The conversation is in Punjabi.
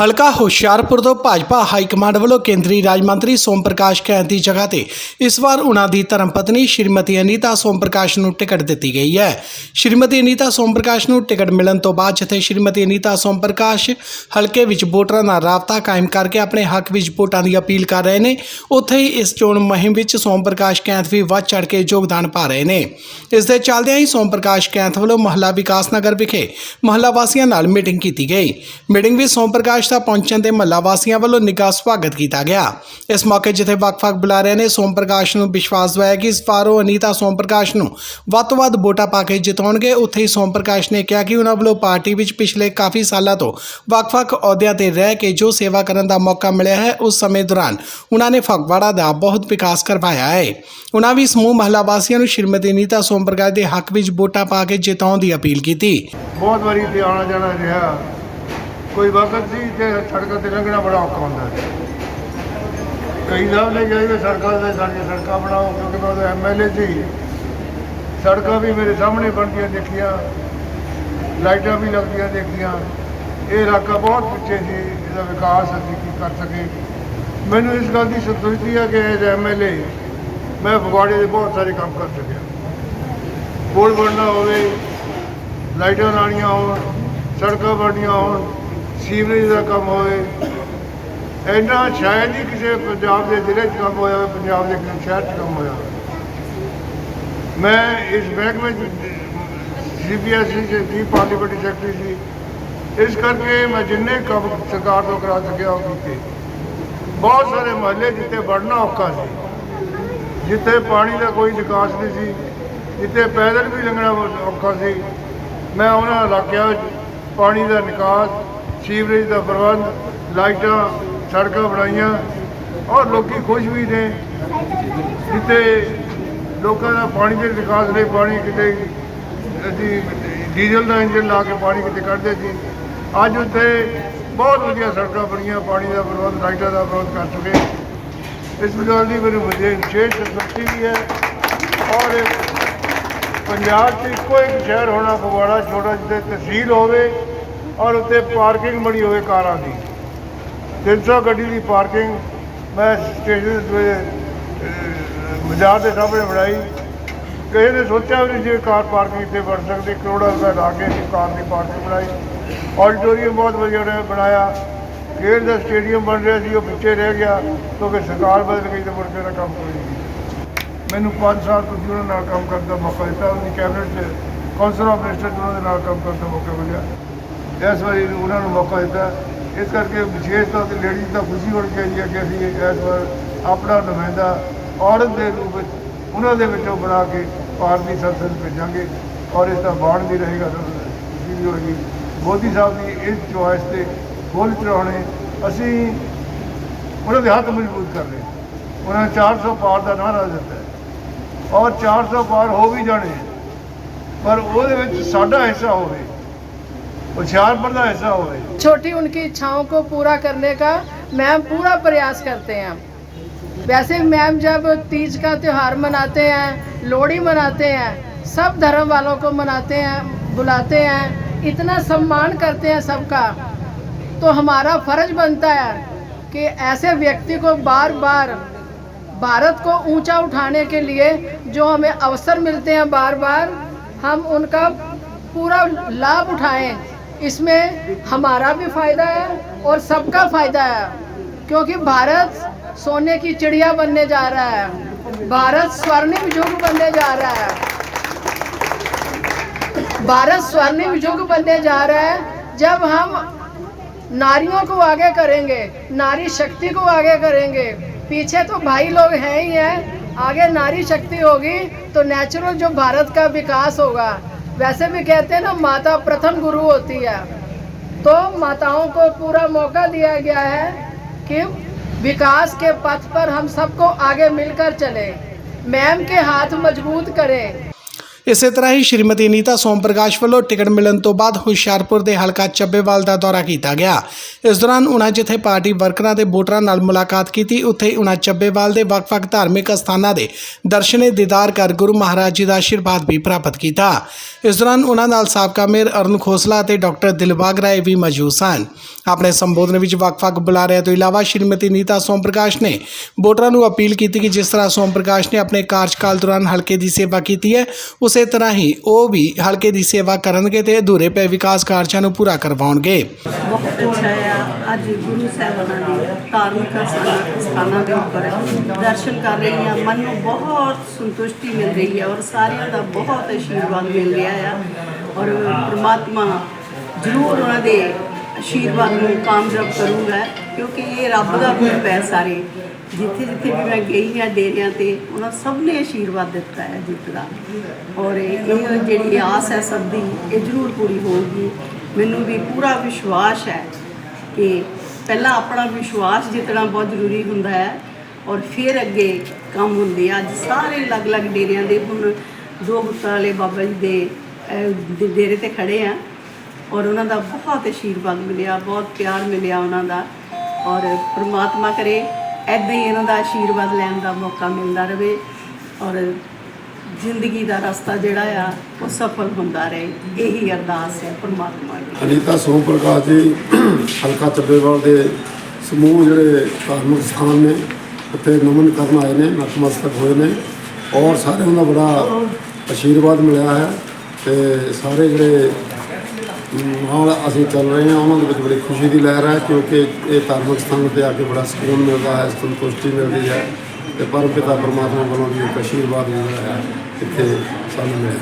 ਹਲਕਾ ਹੁਸ਼ਿਆਰਪੁਰ ਤੋਂ ਭਾਜਪਾ ਹਾਈ ਕਮਾਂਡ ਵੱਲੋਂ ਕੇਂਦਰੀ ਰਾਜ ਮੰਤਰੀ ਸੋਮ ਪ੍ਰਕਾਸ਼ ਕੈਂਥ ਦੀ ਜਗ੍ਹਾ ਤੇ ਇਸ ਵਾਰ ਉਹਨਾਂ ਦੀ ਧਰਮ ਪਤਨੀ ਸ਼੍ਰੀਮਤੀ ਅਨੀਤਾ ਸੋਮ ਪ੍ਰਕਾਸ਼ ਨੂੰ ਟਿਕਟ ਦਿੱਤੀ ਗਈ ਹੈ। ਸ਼੍ਰੀਮਤੀ ਅਨੀਤਾ ਸੋਮ ਪ੍ਰਕਾਸ਼ ਨੂੰ ਟਿਕਟ ਮਿਲਣ ਤੋਂ ਬਾਅਦ ਜਿੱਥੇ ਸ਼੍ਰੀਮਤੀ ਅਨੀਤਾ ਸੋਮ ਪ੍ਰਕਾਸ਼ ਹਲਕੇ ਵਿੱਚ ਵੋਟਰਾਂ ਨਾਲ ਰਾਬਤਾ ਕਾਇਮ ਕਰਕੇ ਆਪਣੇ ਹੱਕ ਵਿੱਚ ਵੋਟਾਂ ਦੀ ਅਪੀਲ ਕਰ ਰਹੇ ਨੇ, ਉੱਥੇ ਹੀ ਇਸ ਚੋਣ ਮੁਹਿੰਮ ਵਿੱਚ ਸੋਮ ਪ੍ਰਕਾਸ਼ ਕੈਂਥ ਵੀ ਵੱਧ ਚੜ ਕੇ ਯੋਗਦਾਨ ਪਾ ਰਹੇ ਨੇ। ਇਸ ਦੇ ਚੱਲਦਿਆਂ ਹੀ ਸੋਮ ਪ੍ਰਕਾਸ਼ ਕੈਂਥ ਵੱਲੋਂ ਮਹੱਲਾ ਵਿਕਾਸ ਨਗਰ ਵਿਖੇ ਮਹੱਲਾ ਵਾਸੀਆਂ ਨਾਲ ਮੀਟਿੰਗ ਕੀਤੀ ਗਈ। ਮੀਟਿੰਗ ਵਿੱਚ ਸੋਮ ਪ੍ਰਕਾਸ਼ ਦਾ ਪਹੁੰਚਣ ਤੇ ਮਹੱਲਾ ਵਾਸੀਆਂ ਵੱਲੋਂ ਨਿੱਘਾ ਸਵਾਗਤ ਕੀਤਾ ਗਿਆ। ਇਸ ਮੌਕੇ ਜਿੱਥੇ ਵੱਖ-ਵੱਖ ਬੁਲਾਰਿਆਂ ਨੇ ਸੋਮ ਪ੍ਰਕਾਸ਼ ਨੂੰ ਵਿਸ਼ਵਾਸ ਦਿਵਾਇਆ ਕਿ ਇਸ ਵਾਰ ਉਹ ਅਨੀਤਾ ਸੋਮ ਪ੍ਰਕਾਸ਼ ਨੂੰ ਵੱਧ ਤੋਂ ਵੱਧ ਵੋਟਾਂ ਪਾ ਕੇ ਜਿਤਾਉਣਗੇ। ਉੱਥੇ ਹੀ ਸੋਮ ਪ੍ਰਕਾਸ਼ ਨੇ ਕਿਹਾ ਕਿ ਉਹਨਾਂ ਵੱਲੋਂ ਪਾਰਟੀ ਵਿੱਚ ਪਿਛਲੇ ਕਾਫੀ ਸਾਲਾਂ ਤੋਂ ਵੱਖ-ਵੱਖ ਅਹੁਦਿਆਂ ਤੇ ਰਹਿ ਕੇ ਜੋ ਸੇਵਾ ਕਰਨ ਦਾ ਮੌਕਾ ਮਿਲਿਆ ਹੈ, ਉਸ ਸਮੇਂ ਦੌਰਾਨ ਉਹਨਾਂ ਨੇ ਫਗਵਾੜਾ ਦਾ ਬਹੁਤ ਵਿਕਾਸ ਕਰਵਾਇਆ ਹੈ। ਉਹਨਾਂ ਵੀ ਸਮੂਹ ਮਹੱਲਾ ਵਾਸੀਆਂ ਨੂੰ ਸ਼੍ਰੀਮਤੀ ਅਨੀਤਾ ਸੋਮ ਪ੍ਰਕਾਸ਼ ਦੇ ਹੱਕ ਵਿੱਚ ਵੋਟਾਂ ਪਾ ਕੇ ਜਿਤਾਉਣ ਦੀ ਅਪੀਲ ਕੀਤੀ। ਬਹੁਤ ਵਾਰੀ ਤੇ ਆਉਣਾ ਜਾਣਾ ਰਿਹਾ। ਕੋਈ ਵਕਤ ਸੀ ਤੇ ਸੜਕਾਂ ਤੇ ਲੰਘਣਾ ਬੜਾ ਔਖਾ ਹੁੰਦਾ ਸੀ ਕਈ ਸਾਹਿਬ ਨੇ ਕਿਹਾ ਸੜਕਾਂ ਤੇ ਸਾਡੀਆਂ ਸੜਕਾਂ ਬਣਾਓ, ਕਿਉਂਕਿ ਮੈਂ ਉਹਦਾ ਐਮਐਲਏ ਸੀ ਸੜਕਾਂ ਵੀ ਮੇਰੇ ਸਾਹਮਣੇ ਬਣਦੀਆਂ ਦੇਖੀਆਂ, ਲਾਈਟਾਂ ਵੀ ਲੱਗਦੀਆਂ ਦੇਖੀਆਂ। ਇਹ ਇਲਾਕਾ ਬਹੁਤ ਪਿੱਛੇ ਸੀ, ਇਹਦਾ ਵਿਕਾਸ ਅਸੀਂ ਕੀ ਕਰ ਸਕੇ। ਮੈਨੂੰ ਇਸ ਗੱਲ ਦੀ ਸੰਤੁਸ਼ਟੀ ਹੈ ਕਿ ਐਜ਼ ਐਮਐਲਏ ਮੈਂ ਫਗਵਾੜੇ ਦੇ ਬਹੁਤ ਸਾਰੇ ਕੰਮ ਕਰ ਸਕਿਆ। ਪੁਲ ਬਣਨਾ ਹੋਵੇ, ਲਾਈਟਾਂ ਲਾਉਣੀਆਂ ਹੋਣ, ਸੜਕਾਂ ਬਣਨੀਆਂ ਹੋਣ ਸੀਵਰੇਜ ਦਾ ਕੰਮ ਹੋਵੇ, ਇੰਨਾ ਸ਼ਾਇਦ ਹੀ ਕਿਸੇ ਪੰਜਾਬ ਦੇ ਜ਼ਿਲ੍ਹੇ 'ਚ ਕੰਮ ਹੋਇਆ ਹੋਵੇ, ਪੰਜਾਬ ਦੇ ਕਿਸੇ ਸ਼ਹਿਰ 'ਚ ਕੰਮ ਹੋਇਆ ਮੈਂ ਇਸ ਮਹਿਕਮੇ 'ਚ ਸੀਬੀਐਸਈ ਦੇ ਦੀ ਪਾਰਲੀਮੈਂਟਰੀ ਸੈਕਟਰੀ ਸੀ, ਇਸ ਕਰਕੇ ਮੈਂ ਜਿੰਨੇ ਕੰਮ ਸਰਕਾਰ ਤੋਂ ਕਰਾ ਸਕਿਆ ਉਹ ਕੀਤੇ। ਬਹੁਤ ਸਾਰੇ ਮਹੱਲੇ ਜਿੱਥੇ ਵੜਨਾ ਔਖਾ ਸੀ, ਜਿੱਥੇ ਪਾਣੀ ਦਾ ਕੋਈ ਨਿਕਾਸ ਨਹੀਂ ਸੀ, ਜਿੱਥੇ ਪੈਦਲ ਵੀ ਲੰਘਣਾ ਔਖਾ ਸੀ, ਮੈਂ ਉਹਨਾਂ ਇਲਾਕਿਆਂ ਵਿੱਚ ਪਾਣੀ ਦਾ ਨਿਕਾਸ ਸੀਵਰੇਜ ਦਾ ਪ੍ਰਬੰਧ, ਲਾਈਟਾਂ, ਸੜਕਾਂ ਬਣਾਈਆਂ ਔਰ ਲੋਕੀ ਖੁਸ਼ ਵੀ ਨੇ। ਜਿੱਥੇ ਲੋਕਾਂ ਦਾ ਪਾਣੀ ਦੇ ਨਿਕਾਸ ਲਈ ਪਾਣੀ ਕਿਤੇ ਅਸੀਂ ਡੀਜ਼ਲ ਦਾ ਇੰਜਨ ਲਾ ਕੇ ਪਾਣੀ ਕਿਤੇ ਕੱਢਦੇ ਸੀ। ਅੱਜ ਉੱਥੇ ਬਹੁਤ ਵਧੀਆ ਸੜਕਾਂ ਬਣੀਆਂ, ਪਾਣੀ ਦਾ ਪ੍ਰਬੰਧ, ਲਾਈਟਾਂ ਦਾ ਪ੍ਰਬੰਧ ਕਰ ਚੁੱਕੇ ਇਸ ਗੱਲ ਦੀ ਮੈਨੂੰ ਵਧੇ ਵਿਸ਼ੇਸ਼ ਸੰਤੁਸ਼ਟੀ ਵੀ ਹੈ ਔਰ ਪੰਜਾਬ 'ਚ ਇੱਕੋ ਇੱਕ ਸ਼ਹਿਰ ਹੋਣਾ, ਫਗਵਾੜਾ ਛੋਟਾ ਜਿੱਥੇ ਤਹਿਸੀਲ ਹੋਵੇ ਔਰ ਉੱਤੇ ਪਾਰਕਿੰਗ ਬਣੀ ਹੋਵੇ ਕਾਰਾਂ ਦੀ। 300 ਗੱਡੀ ਦੀ ਪਾਰਕਿੰਗ ਮੈਂ ਸਟੇਸ਼ਨ ਤੇ ਬਾਜ਼ਾਰ ਦੇ ਸਾਹਮਣੇ ਬਣਾਈ। ਕਿਸੇ ਨੇ ਸੋਚਿਆ ਵੀ ਨਹੀਂ ਜੇ ਕਾਰ ਪਾਰਕਿੰਗ ਇੱਥੇ ਬਣ ਸਕਦੀ, ਕਰੋੜਾਂ ਰੁਪਏ ਲਾ ਕੇ ਕਾਰ ਦੀ ਪਾਰਕਿੰਗ ਬਣਾਈ। ਆਡੀਟੋਰੀਅਮ ਬਹੁਤ ਵਧੀਆ ਉਹਨੇ ਬਣਾਇਆ। ਖੇਡ ਦਾ ਸਟੇਡੀਅਮ ਬਣ ਰਿਹਾ ਸੀ, ਉਹ ਪਿੱਛੇ ਰਹਿ ਗਿਆ, ਕਿਉਂਕਿ ਸਰਕਾਰ ਬਦਲ ਗਈ ਤੇ ਮੁੜ ਕੇ ਉਹਦਾ ਕੰਮ ਕੋਈ ਨਹੀਂ ਮੈਨੂੰ 5 ਸਾਲ ਤੁਸੀਂ ਉਹਨਾਂ ਨਾਲ ਕੰਮ ਕਰਨ ਦਾ ਮੌਕਾ ਦਿੱਤਾ, ਉਹਦੀ ਕੈਬਨਿਟ 'ਚ ਕੌਂਸਲ ਆਫ ਮਿਨਿਸਟਰ 'ਚ ਉਹਨਾਂ ਦੇ ਨਾਲ ਕੰਮ ਕਰਨ ਦਾ ਮੌਕਾ ਮਿਲਿਆ। ਇਸ ਵਾਰੀ ਉਹਨਾਂ ਨੂੰ ਮੌਕਾ ਦਿੱਤਾ। ਇਸ ਕਰਕੇ ਵਿਸ਼ੇਸ਼ ਤੌਰ ਤੇ ਲੇਡੀਜ਼ ਦਾ ਖੁਸ਼ੀ ਹੋਣ ਚਾਹੀਦੀ ਹੈ ਕਿ ਅਸੀਂ ਇਸ ਵਾਰ ਆਪਣਾ ਨੁਮਾਇੰਦਾ ਔਰਤ ਦੇ ਰੂਪ ਵਿੱਚ ਉਹਨਾਂ ਦੇ ਵਿੱਚੋਂ ਬਣਾ ਕੇ ਭਾਰਤੀ ਸੰਸਦ ਭੇਜਾਂਗੇ ਔਰ ਇਸ ਦਾ ਬਾਣ ਵੀ ਰਹੇਗਾ। ਖੁਸ਼ੀ ਵੀ ਹੋਏਗੀ। ਮੋਦੀ ਸਾਹਿਬ ਦੀ ਇਸ ਚੁਆਇਸ ਤੇ ਫੁੱਲ ਚੜਾਉਣੇ ਅਸੀਂ ਉਹਨਾਂ ਦੇ ਹੱਥ ਮਜ਼ਬੂਤ ਕਰ ਉਹਨਾਂ ਨੇ 400 ਪਾਰ ਦਾ ਨਾਰਾ ਦਿੱਤਾ ਹੈ। ਔਰ 400 ਪਾਰ ਹੋ ਵੀ ਜਾਣੇ, ਪਰ ਉਹਦੇ ਵਿੱਚ ਸਾਡਾ ਹਿੱਸਾ ਹੋਵੇ। होशियारपुर का हिस्सा हो छोटी उनकी इच्छाओं को पूरा करने का मैम पूरा प्रयास करते हैं वैसे मैम जब तीज का त्यौहार मनाते हैं, लोहड़ी मनाते हैं, सब धर्म वालों को मनाते हैं, बुलाते हैं, इतना सम्मान करते हैं सबका तो हमारा फ़र्ज़ बनता है कि ऐसे व्यक्ति को बार बार भारत को ऊँचा उठाने के लिए जो हमें अवसर मिलते हैं बार बार हम उनका पूरा लाभ उठाएँ। इसमें हमारा भी फ़ायदा है और सबका फ़ायदा है, क्योंकि भारत सोने की चिड़िया बनने जा रहा है, भारत स्वर्णिम युग बनने जा रहा है। भारत स्वर्णिम युग बनने जा रहा है, जब हम नारियों को आगे करेंगे, नारी शक्ति को आगे करेंगे, पीछे तो भाई लोग हैं ही हैं, आगे नारी शक्ति होगी तो नेचुरल जो भारत का विकास होगा वैसे भी कहते हैं ना, माता प्रथम गुरु होती है। तो माताओं को पूरा मौका दिया गया है कि विकास के पथ पर हम सबको आगे मिलकर चलें। मैम के हाथ मज़बूत करें। ਇਸੇ ਤਰ੍ਹਾਂ ਹੀ ਸ਼੍ਰੀਮਤੀ ਨੀਤਾ ਸੋਮ ਪ੍ਰਕਾਸ਼ ਵੱਲੋਂ ਟਿਕਟ ਮਿਲਣ ਤੋਂ ਬਾਅਦ ਹੁਸ਼ਿਆਰਪੁਰ ਦੇ ਹਲਕਾ ਚੱਬੇਵਾਲ ਦਾ ਦੌਰਾ ਕੀਤਾ ਗਿਆ। ਇਸ ਦੌਰਾਨ ਉਨ੍ਹਾਂ ਜਿੱਥੇ ਪਾਰਟੀ ਵਰਕਰਾਂ ਤੇ ਵੋਟਰਾਂ ਨਾਲ ਮੁਲਾਕਾਤ ਕੀਤੀ, ਉੱਥੇ ਉਨ੍ਹਾਂ ਚੱਬੇਵਾਲ ਦੇ ਵੱਖ-ਵੱਖ ਧਾਰਮਿਕ ਸਥਾਨਾਂ ਦੇ ਦਰਸ਼ਨੇ ਦੀਦਾਰ ਕਰ ਗੁਰੂ ਮਹਾਰਾਜ ਜੀ ਦਾ ਆਸ਼ੀਰਵਾਦ ਵੀ ਪ੍ਰਾਪਤ ਕੀਤਾ। ਇਸ ਦੌਰਾਨ ਉਨ੍ਹਾਂ ਨਾਲ ਸਾਬਕਾ ਮੇਅਰ ਅਰੁਣ ਖੋਸਲਾ ਅਤੇ ਡਾਕਟਰ ਦਿਲਬਾਗ ਰਾਏ ਵੀ ਮੌਜੂਦ ਸਨ। ਆਪਣੇ ਸੰਬੋਧਨ ਵਿੱਚ ਵੱਖ-ਵੱਖ ਬੁਲਾਰਿਆਂ ਤੋਂ ਇਲਾਵਾ ਸ਼੍ਰੀਮਤੀ ਨੀਤਾ ਸੋਮ ਪ੍ਰਕਾਸ਼ ਨੇ ਵੋਟਰਾਂ ਨੂੰ ਅਪੀਲ ਕੀਤੀ ਕਿ ਜਿਸ ਤਰ੍ਹਾਂ ਸੋਮ ਪ੍ਰਕਾਸ਼ ਨੇ ਆਪਣੇ ਕਾਰਜਕਾਲ ਦੌਰਾਨ ਹਲਕੇ ਦੀ ਸੇਵਾ ਕੀਤੀ ਹੈ, ਉਸੇ ਤਰ੍ਹਾਂ ਹੀ ਉਹ ਵੀ ਹਲਕੇ ਦੀ ਸੇਵਾ ਕਰਨਗੇ ਤੇ ਅਧੂਰੇ ਪਏ ਵਿਕਾਸ ਕਾਰਜਾਂ ਨੂੰ ਪੂਰਾ ਕਰਵਾਉਣਗੇ। ਬਹੁਤ ਅੱਛਾ ਆ। ਅੱਜ ਗੁਰੂ ਸਾਹਿਬਾਨਾਂ ਦੀ ਧਾਰਮਿਕ ਸਥਾਨਾਂ- ਦੇ ਉੱਪਰ ਦਰਸ਼ਨ ਕਰ ਰਹੀ ਹਾਂ। ਮਨ ਨੂੰ ਬਹੁਤ ਸੰਤੁਸ਼ਟੀ ਮਿਲ ਰਹੀ ਹੈ ਔਰ ਸਾਰਿਆਂ ਦਾ ਬਹੁਤ ਆਸ਼ੀਰਵਾਦ ਮਿਲ ਰਿਹਾ ਆ। ਔਰ ਪ੍ਰਮਾਤਮਾ ਜ਼ਰੂਰ ਉਹਨਾਂ ਦੇ ਆਸ਼ੀਰਵਾਦ ਨੂੰ ਕਾਮਯਾਬ ਕਰੂਗਾ, ਕਿਉਂਕਿ ਇਹ ਰੱਬ ਦਾ ਰੂਪ ਹੈ ਸਾਰੇ। ਜਿੱਥੇ ਜਿੱਥੇ ਵੀ ਮੈਂ ਗਈ ਹਾਂ ਡੇਰਿਆਂ ਤੇ, ਉਹਨਾਂ ਸਭ ਨੇ ਆਸ਼ੀਰਵਾਦ ਦਿੱਤਾ ਹੈ ਜਿੱਤ ਦਾ। ਔਰ ਇਹ ਜਿਹੜੀ ਆਸ ਹੈ ਸਭ ਦੀ, ਇਹ ਜ਼ਰੂਰ ਪੂਰੀ ਹੋਊਗੀ। ਮੈਨੂੰ ਵੀ ਪੂਰਾ ਵਿਸ਼ਵਾਸ ਹੈ ਕਿ ਪਹਿਲਾਂ ਆਪਣਾ ਵਿਸ਼ਵਾਸ ਜਿੱਤਣਾ ਬਹੁਤ ਜ਼ਰੂਰੀ ਹੁੰਦਾ ਹੈ ਔਰ ਫਿਰ ਅੱਗੇ ਕੰਮ ਹੁੰਦੇ ਆ। ਅੱਜ ਸਾਰੇ ਅਲੱਗ-ਅਲੱਗ ਡੇਰਿਆਂ ਦੇ, ਹੁਣ ਦੋ ਗੁੱਤਾਂ ਵਾਲੇ ਬਾਬਾ ਜੀ ਦੇ ਡੇਰੇ ਤੇ ਖੜੇ ਆ ਔਰ ਉਹਨਾਂ ਦਾ ਬਹੁਤ ਆਸ਼ੀਰਵਾਦ ਮਿਲਿਆ, ਬਹੁਤ ਪਿਆਰ ਮਿਲਿਆ ਉਹਨਾਂ ਦਾ ਔਰ ਪ੍ਰਮਾਤਮਾ ਕਰੇ ਐਦਾਂ ਹੀ ਇਹਨਾਂ ਦਾ ਆਸ਼ੀਰਵਾਦ ਲੈਣ ਦਾ ਮੌਕਾ ਮਿਲਦਾ ਰਹੇ ਔਰ ਜ਼ਿੰਦਗੀ ਦਾ ਰਸਤਾ ਜਿਹੜਾ ਆ ਉਹ ਸਫਲ ਹੁੰਦਾ ਰਹੇ। ਇਹੀ ਅਰਦਾਸ ਹੈ ਪ੍ਰਮਾਤਮਾ ਦੀ। ਅਨੀਤਾ ਸੋਮ ਪ੍ਰਕਾਸ਼ ਜੀ ਹਲਕਾ ਚੱਬੇਵਾਲ ਦੇ ਸਮੂਹ ਜਿਹੜੇ ਧਾਰਮਿਕ ਸਥਾਨ ਨੇ ਉੱਥੇ ਨਮਨ ਕਰਨ ਆਏ ਨੇ ਨਤਮਸਤਕ ਹੋਏ ਨੇ ਔਰ ਸਾਰਿਆਂ ਦਾ ਬੜਾ ਆਸ਼ੀਰਵਾਦ ਮਿਲਿਆ ਹੈ ਤੇ ਸਾਰੇ ਜਿਹੜੇ ਨਾਲ ਅਸੀਂ ਚੱਲ ਰਹੇ ਹਾਂ, ਉਹਨਾਂ ਦੇ ਵਿੱਚ ਬੜੀ ਖੁਸ਼ੀ ਦੀ ਲਹਿਰ ਹੈ, ਕਿਉਂਕਿ ਇਹ ਧਾਰਮਿਕ ਸਥਾਨ ਤੇ ਆ ਕੇ ਬੜਾ ਸਕੂਨ ਮਿਲਦਾ ਹੈ, ਸੰਤੁਸ਼ਟੀ ਮਿਲਦੀ ਹੈ ਤੇ ਪਰਮ ਪਿਤਾ ਪਰਮਾਤਮਾ ਵੱਲੋਂ ਵੀ ਇੱਕ ਆਸ਼ੀਰਵਾਦ ਮਿਲਦਾ ਹੈ ਇੱਥੇ ਸਾਨੂੰ ਮਿਲਿਆ